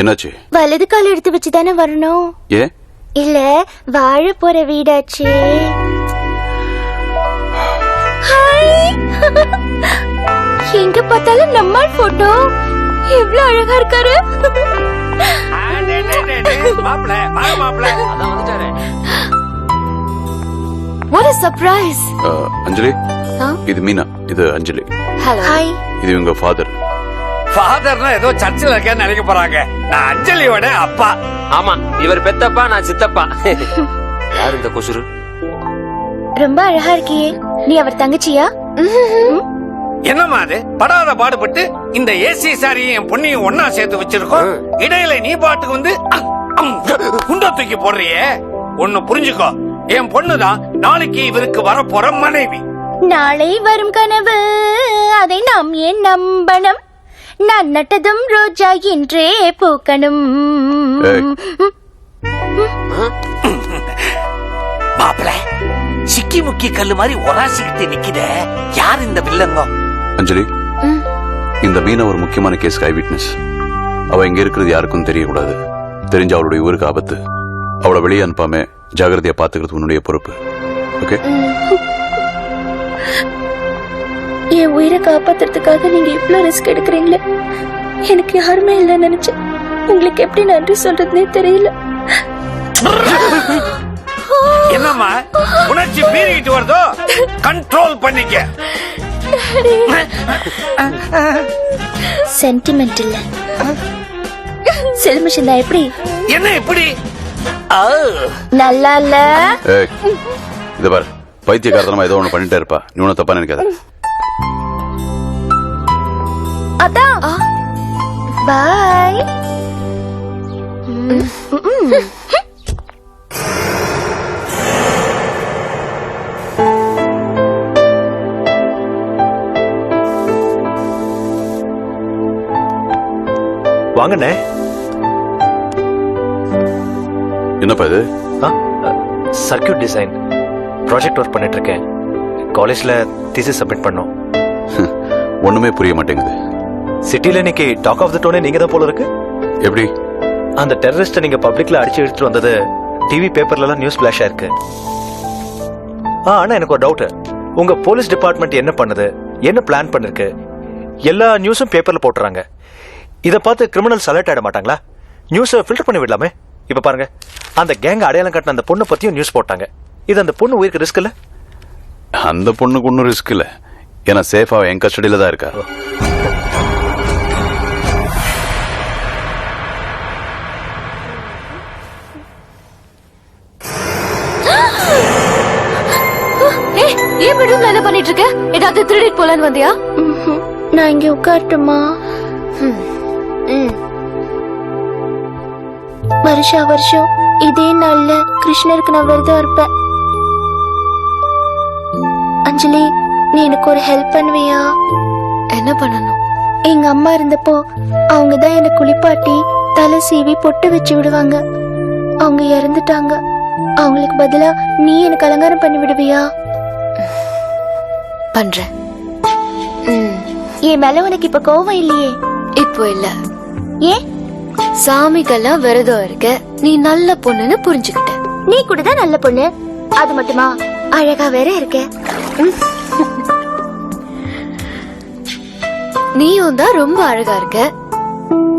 என்னாச்சு? வலது கால் எடுத்து வச்சு தானே வரணும். ஏ? இல்ல வாழ போற வீடாச்சு. எங்க பார்த்தாலும் நம்மால் போட்டோ எவ்வளவு அழகா இருக்காரு. What a Anjali? இது மீனா. இது அஞ்சலி. ஹலோ ஹாய் இது இவங்க ஃபாதர் ஃபாதர்னா ஏதோ சர்ச்சில் இருக்கேன்னு நினைக்க போறாங்க. நான் அஞ்சலியோட அப்பா. ஆமா இவர் பெத்தப்பா நான் சித்தப்பா. யார் இந்த கொசுரு ரொம்ப அழகா இருக்கியே. நீ அவர் தங்கச்சியா? என்னம்மா அது? படாத பாடுபட்டு இந்த ஏசி சாரியும் என் பொண்ணையும் ஒன்னா சேர்த்து வச்சிருக்கோம். இடையில நீ பாட்டுக்கு வந்து குண்ட தூக்கி போடுறியே. ஒன்னு புரிஞ்சுக்கோ. என் பொண்ணுதான் நாளைக்கு இவருக்கு வரப்போற மனைவி. நாளை வரும் கனவு அதை நாம் ஏன் நம்பணும்? நான் நட்டதும் ரோஜா என்றே பூக்கணும். மாப்பிள சிக்கி முக்கி கல்லு மாதிரி ஒராசிக்கிட்டு நிக்கிற யார் இந்த வில்லங்கோ? அஞ்சலி இந்த மீனா ஒரு முக்கியமான கேஸ் ஐ விட்னஸ். அவ இங்க இருக்கிறது யாருக்கும் தெரியக்கூடாது. தெரிஞ்ச அவளுடைய ஊருக்கு ஆபத்து. அவளை வெளியே அனுப்பாம ஜாகிரதையா பாத்துக்கிறது உன்னுடைய பொறுப்பு. ஓகே? என் உயிரை காப்பாத்துறதுக்காக நீங்க இவ்ளோ ரிஸ்க் எடுக்கிறீங்களே? எனக்கு யாருமே இல்ல நினைச்சேன் உங்களுக்கு எப்படி நன்றி சொல்றதுனே தெரியல. என்னம்மா? உணர்ச்சி பீறிக்கிட்டு வருதோ? கண்ட்ரோல் பண்ணிக்க. சென்டிமெண்ட் இல்ல. செல்மிஷன் எப்படி? என்ன இப்படி? ஆ, நல்லா இல்ல. இது பாரு. பைத்தியக்காரத்தனமா ஏதோ ஒண்ணு பண்ணிட்டே இருப்பா. நீ ஒன்னும் தப்பா நினைக்காத. அதான். பாய் வாங்கண்ணே. என்னப்பா இது? சர்க்கியூட் டிசைன் ப்ராஜெக்ட் ஒர்க் பண்ணிட்டு இருக்கேன். காலேஜ்ல தீசிஸ் சப்மிட் பண்ணோம். ஒண்ணுமே புரிய மாட்டேங்குது. சிட்டில இன்னைக்கு டாக் ஆஃப் த டோனே நீங்க தான் போல இருக்கு? எப்படி? அந்த டெரரிஸ்ட நீங்க பப்ளிக்ல அடிச்சு எடுத்துட்டு வந்தது டிவி பேப்பர்ல எல்லாம் நியூஸ் பிளாஷ் இருக்கு. ஆ ஆனா எனக்கு ஒரு டவுட் உங்க போலீஸ் டிபார்ட்மெண்ட் என்ன பண்ணுது? என்ன பிளான் பண்ணிருக்கு? எல்லா நியூஸும் பேப்பர்ல போட்டுறாங்க. இத பார்த்து கிரிமினல்ஸ் அலர்ட் ஆயிட மாட்டாங்களா? நியூஸை ஃபில்டர் பண்ணி விடலாமே? இப்ப பாருங்க. அந்த கேங் அடையாளம் காட்டின அந்த பொண்ணு பத்தியும் நியூஸ் போட்டாங்க. இது அந்த பொண்ணு உயிருக்கு ரிஸ்க் இல்ல? அந்த பொண்ணுக்கு ஒன்றும் ரிஸ்க் இல்ல. ஏன்னா சேஃபா என் கஸ்டடியில தான் இருக்கா? ஏன் பெட்ரூம்ல என்ன பண்ணிட்டு இருக்க ஏதாவது திருடிட்டு போலான்னு வந்தியா? நான் இங்க உட்காரட்டுமா? வருஷா வருஷம் இதே நாள்ல கிருஷ்ணருக்கு நான் விரதம் இருப்பேன். அஞ்சலி நீ எனக்கு ஒரு ஹெல்ப் பண்ணுவியா? என்ன பண்ணணும்? எங்க அம்மா இருந்தப்போ அவங்க தான் என்ன குளிப்பாட்டி தலை சீவி பொட்டு வச்சு விடுவாங்க. அவங்க இறந்துட்டாங்க. அவங்களுக்கு பதிலா நீ எனக்கு அலங்காரம் பண்ணி விடுவியா? பண்றேன். ம், என் மேல உனக்கு இப்ப கோவம் இல்லையே? இப்போ இல்ல. ஏன் சாமிக்கெல்லாம் விரதம் இருக்க நீ நல்ல பொண்ணுன்னு புரிஞ்சுக்கிட்ட. நீ கூட தான் நல்ல பொண்ணு. அது மட்டுமா? அழகா வேற இருக்க. நீயும் தான் ரொம்ப அழகா இருக்க.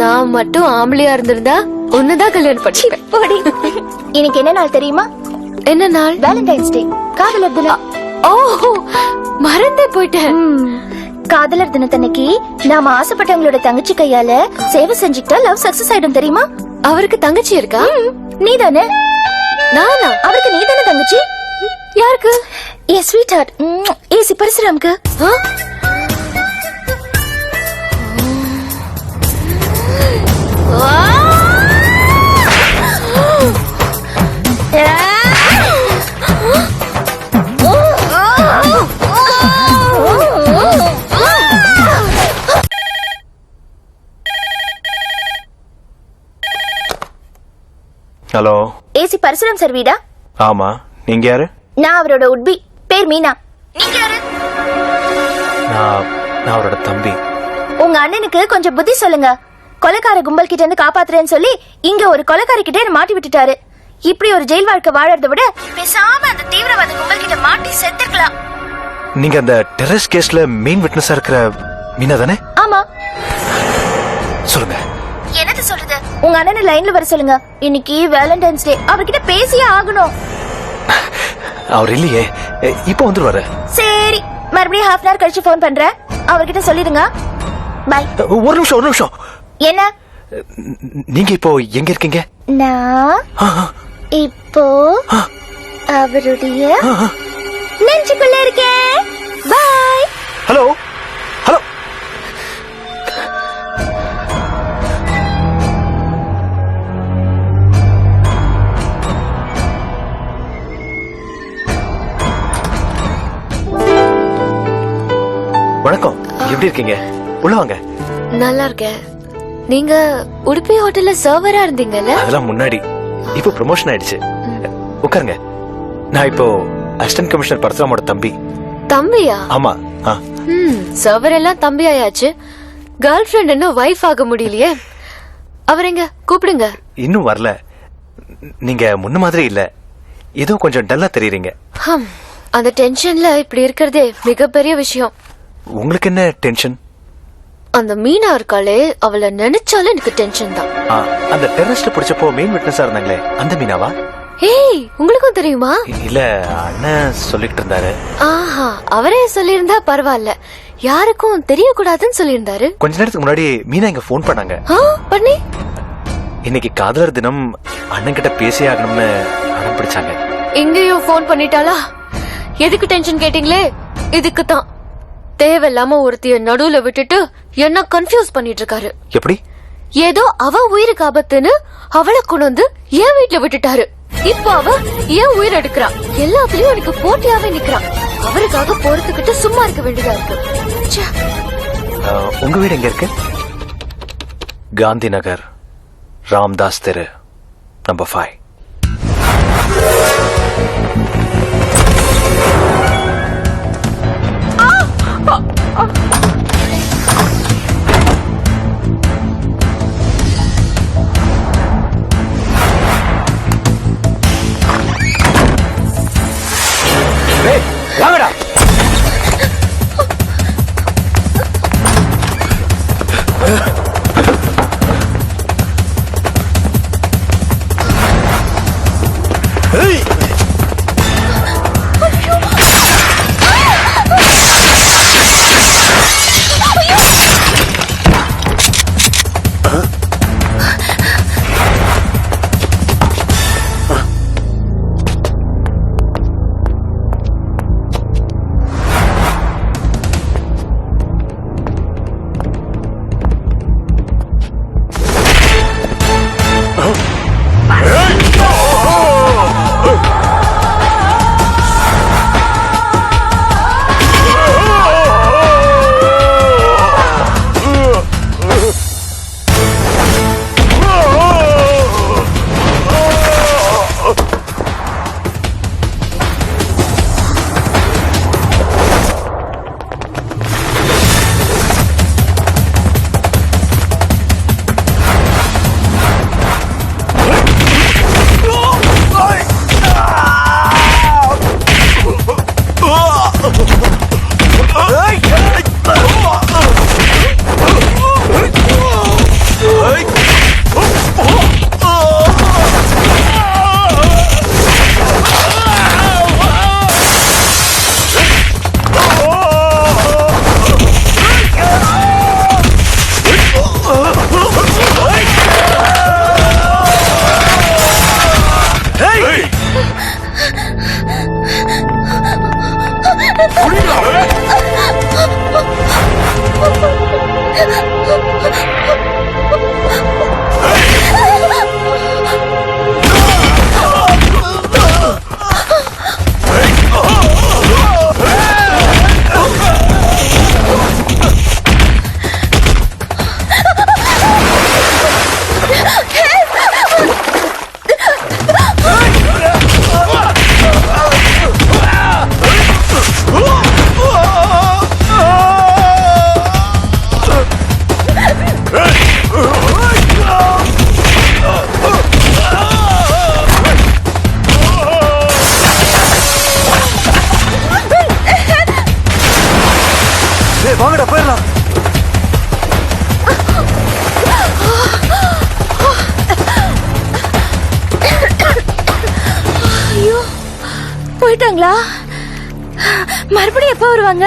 நான் மட்டும் ஆம்பளையா இருந்திருந்தா உன்னதான் கல்யாணம் போடி. இன்னைக்கு என்ன நாள் தெரியுமா? என்ன நாள்? வேலண்டைன்ஸ் டே காதலர் தினம் ஓ மறந்தே போயிட்டேன். காதலர் தினத்தன்னைக்கு நாம ஆசைப்பட்டவங்களோட தங்கச்சி கையால சேவை செஞ்சுக்கிட்டா லவ் சக்சஸ் ஆயிடும் தெரியுமா? அவருக்கு தங்கச்சி இருக்கா? நீ தானே நானா? அவருக்கு நீ தானே தங்கச்சி? யாருக்கு ஏ ஸ்வீட் ஹார்ட் ஏசி பரசுராம்க்கு ஆ? ஹலோ ஏசி பரசுராம் சார் வீடா ஆமா நீங்க யாரு நான் அவரோட உட்பி பேர் மீனா. நீங்க யாரு? நான் நான் அவரோட தம்பி. உங்க அண்ணனுக்கு கொஞ்சம் புத்தி சொல்லுங்க. கொலைக்கார கும்பல் கிட்ட இருந்து காப்பாத்துறேன்னு சொல்லி இங்க ஒரு கொலைக்காரி கிட்ட என்ன மாட்டி விட்டுட்டாரு. இப்படி ஒரு ஜெயில் வாழ்க்கை வாழறத விட பேசாம அந்த தீவிரவாத கும்பல் கிட்ட மாட்டி செத்துக்கலாம் நீங்க அந்த டெரரிஸ்ட் கேஸ்ல மெயின் விட்னஸா இருக்கிற மீனா தானே? ஆமா. சொல்லுங்க. என்னது சொல்றது? உங்க அண்ணனை லைன்ல வர சொல்லுங்க. இன்னைக்கு வேலண்டைன்ஸ் டே அவர்கிட்ட பேசியே ஆகணும். அவர் இல்லையே. இப்போ வந்துருவாரு. சரி மறுபடியும் ஹாஃப் அன் கழிச்சு ஃபோன் பண்றேன் அவர்கிட்ட சொல்லிடுங்க. பை அ, ஒரு நிமிஷம் ஒரு நிமிஷம். என்ன? நீங்க இப்போ எங்க இருக்கீங்க? நான் இப்போ அவருடைய. நெஞ்சுக்குள்ள இருக்கேன். வணக்கம். எப்படி இருக்கீங்க? உள்ள வாங்க. நல்லா இருக்கேன் நீங்க உடுப்பி ஹோட்டல்ல சர்வரா இருந்தீங்கல்ல? அதெல்லாம் முன்னாடி. இப்போ ப்ரமோஷன் ஆயிடுச்சு. உட்காருங்க. நான் இப்போ அசிஸ்டன்ட் கமிஷனர் பரசுராமோட தம்பி. தம்பியா? ஆமா. சர்வர் எல்லாம் தம்பி ஆயாச்சு. கேர்ள் ஃபிரெண்ட் இன்னும் வைஃப் ஆக முடியலையே. அவர் எங்க கூப்பிடுங்க. இன்னும் வரல. நீங்க முன்ன மாதிரி இல்ல. ஏதோ கொஞ்சம் டல்லா தெரியுறீங்க. அந்த டென்ஷன்ல இப்படி இருக்கிறதே மிகப்பெரிய விஷயம். உங்களுக்கு என்ன டென்ஷன் அந்த மீனா இருக்காளே அவளை நினைச்சாலே எனக்கு டென்ஷன் தான். ஆ, அந்த டெரரிஸ்ட் பிடிச்சப்போ மெயின் விட்னஸா இருந்தாங்களே அந்த மீனாவா? ஏய் உங்களுக்கும் தெரியுமா? இல்ல அண்ணன் சொல்லிட்டு இருந்தாரு. ஆஹா அவரே சொல்லியிருந்தா பரவாயில்ல. யாருக்கும் தெரியக்கூடாதுன்னு சொல்லியிருந்தாரு. கொஞ்ச நேரத்துக்கு முன்னாடி மீனா இங்க ஃபோன் பண்ணாங்க. ஆ பண்ணி. இன்னைக்கு காதலர் தினம் அண்ணன் கிட்ட பேசி ஆகணும்னு அடம் பிடிச்சாங்க. இங்கேயும் ஃபோன் பண்ணிட்டாளா? எதுக்கு டென்ஷன் கேட்டீங்களே? இதுக்கு தான். தேவையில்லாம ஒருத்திய நடுவுல விட்டுட்டு என்ன கன்ஃபியூஸ் பண்ணிட்டு இருக்காரு எப்படி? ஏதோ அவ உயிருக்கு ஆபத்துன்னு அவளை கொண்டு வந்து என் வீட்டுல விட்டுட்டாரு. இப்ப அவ ஏன் உயிர் எடுக்கிறா. எல்லாத்துலயும் எனக்கு போட்டியாவே நிக்கிறா அவருக்காக பொறுத்துக்கிட்டு சும்மா இருக்க வேண்டியதா இருக்கு. உங்க வீடு எங்க இருக்கு? காந்தி நகர். ராம்தாஸ் தெரு. நம்பர் ஃபைவ் 嘿。了。வாங்கடா போயிடலாம். போயிட்டாங்களா? மறுபடியும் எப்ப வருவாங்க?